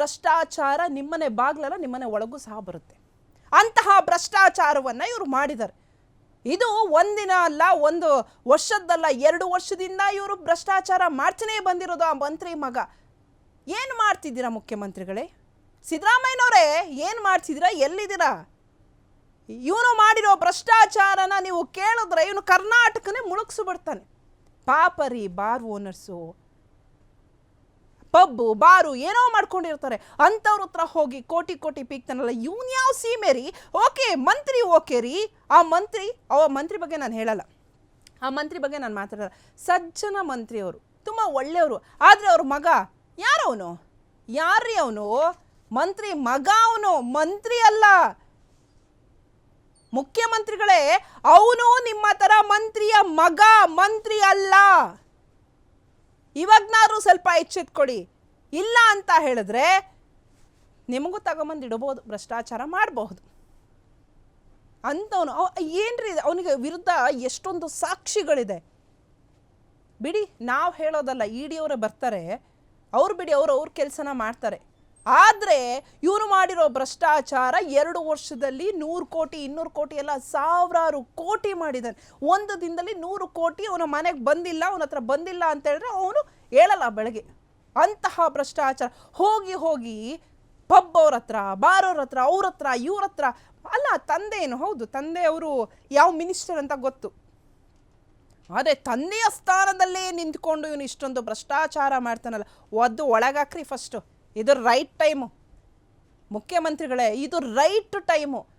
ಭ್ರಷ್ಟಾಚಾರ ನಿಮ್ಮನೆ ಬಾಗ್ಲಲ್ಲ, ನಿಮ್ಮನೆ ಒಳಗೂ ಸಹ ಬರುತ್ತೆ. ಅಂತಹ ಭ್ರಷ್ಟಾಚಾರವನ್ನು ಇವರು ಮಾಡಿದ್ದಾರೆ. ಇದು ಒಂದಿನ ಅಲ್ಲ, ಒಂದು ವರ್ಷದ್ದಲ್ಲ, ಎರಡು ವರ್ಷದಿಂದ ಇವರು ಭ್ರಷ್ಟಾಚಾರ ಮಾಡ್ತಾನೇ ಬಂದಿರೋದು ಆ ಮಂತ್ರಿ ಮಗ. ಏನು ಮಾಡ್ತಿದ್ದೀರಾ ಮುಖ್ಯಮಂತ್ರಿಗಳೇ? ಸಿದ್ದರಾಮಯ್ಯನವರೇ, ಏನು ಮಾಡ್ತಿದ್ದೀರಾ? ಎಲ್ಲಿದ್ದೀರಾ? ಇವನು ಮಾಡಿರೋ ಭ್ರಷ್ಟಾಚಾರನ ನೀವು ಕೇಳಿದ್ರೆ ಇವನು ಕರ್ನಾಟಕನೇ ಮುಳುಗ್ಸು ಬಿಡ್ತಾನೆ ಪಾಪರಿ, ಬಾರ್ ಓನರ್ಸು ಪಬ್ಬು, ಬಾರು ಏನೋ ಮಾಡ್ಕೊಂಡಿರ್ತಾರೆ. ಅಂಥವ್ರ ಹತ್ರ ಹೋಗಿ ಕೋಟಿ ಕೋಟಿ ಪೀಕ್ತಾನಲ್ಲ, ಇವನ್ ಯಾವ ಸೀಮೆ ರೀ ಓಕೆ, ಮಂತ್ರಿ, ಓಕೆ ರೀ. ಆ ಮಂತ್ರಿ, ಅವ ಮಂತ್ರಿ ಬಗ್ಗೆ ನಾನು ಹೇಳಲ್ಲ. ಆ ಮಂತ್ರಿ ಬಗ್ಗೆ ನಾನು ಮಾತಾಡಲ್ಲ. ಸಜ್ಜನ ಮಂತ್ರಿ ಅವರು ತುಂಬ ಒಳ್ಳೆಯವರು. ಆದರೆ ಅವ್ರ ಮಗ ಯಾರವನು? ಯಾರ್ರೀ ಅವನು? ಮಂತ್ರಿ, ಮಗ ಅವನು. ಮಂತ್ರಿ ಅಲ್ಲ. ಮುಖ್ಯಮಂತ್ರಿಗಳೇ, ಅವನು ನಿಮ್ಮ ಥರ ಮಂತ್ರಿಯ ಮಗ, ಮಂತ್ರಿ ಅಲ್ಲ. ಇವಾಗ್ನಾದ್ರು ಸ್ವಲ್ಪ ಎಚ್ಚೆತ್ಕೊಡಿ ಇಲ್ಲ ಅಂತ ಹೇಳಿದ್ರೆ ನಿಮಗೂ ತಗೊಂಬಂದು ಇಡಬಹುದು, ಭ್ರಷ್ಟಾಚಾರ ಮಾಡಬಹುದು. ಅಂಥವನು, ಅವ ಏನ್ರಿ? ಅವನಿಗೆ ವಿರುದ್ಧ ಎಷ್ಟೊಂದು ಸಾಕ್ಷಿಗಳಿದೆ. ಬಿಡಿ, ನಾವು ಹೇಳೋದಲ್ಲ, ಇ ಡಿ ಅವರೇ ಬರ್ತಾರೆ. ಅವ್ರು ಬಿಡಿ, ಅವ್ರು ಅವ್ರ ಕೆಲಸನ ಮಾಡ್ತಾರೆ. ಆದರೆ ಇವರು ಮಾಡಿರೋ ಭ್ರಷ್ಟಾಚಾರ ಎರಡು ವರ್ಷದಲ್ಲಿ ನೂರು ಕೋಟಿ, ಇನ್ನೂರು ಕೋಟಿ ಎಲ್ಲ ಸಾವಿರಾರು ಕೋಟಿ ಮಾಡಿದ್ದಾನೆ. ಒಂದು ದಿನದಲ್ಲಿ ನೂರು ಕೋಟಿ ಅವನ ಮನೆಗೆ ಬಂದಿಲ್ಲ, ಅವನ ಹತ್ರ ಬಂದಿಲ್ಲ ಅಂತ ಹೇಳಿದ್ರೆ ಅವನು ಹೇಳಲ್ಲ ಬೆಳಗ್ಗೆ. ಅಂತಹ ಭ್ರಷ್ಟಾಚಾರ. ಹೋಗಿ ಹೋಗಿ ಪಬ್ ಅವ್ರ ಹತ್ರ ಬಾರೋರ ಹತ್ರ, ಅವ್ರ ಹತ್ರ, ಇವ್ರ ಹತ್ರ, ಅಲ್ಲ ತಂದೆ ಏನು? ಹೌದು, ತಂದೆ ಅವರು ಯಾವ ಮಿನಿಸ್ಟರ್ ಅಂತ ಗೊತ್ತು. ಅದೇ ತಂದೆಯ ಸ್ಥಾನದಲ್ಲೇ ನಿಂತ್ಕೊಂಡು ಇವನು ಇಷ್ಟೊಂದು ಭ್ರಷ್ಟಾಚಾರ ಮಾಡ್ತಾನಲ್ಲ. ಒದ್ದು ಒಳಗಾಕ್ರಿ ಫಸ್ಟು ಇದು ರೈಟ್ ಟೈಮು ಮುಖ್ಯಮಂತ್ರಿಗಳೇ ಇದು ರೈಟ್ ಟೈಮು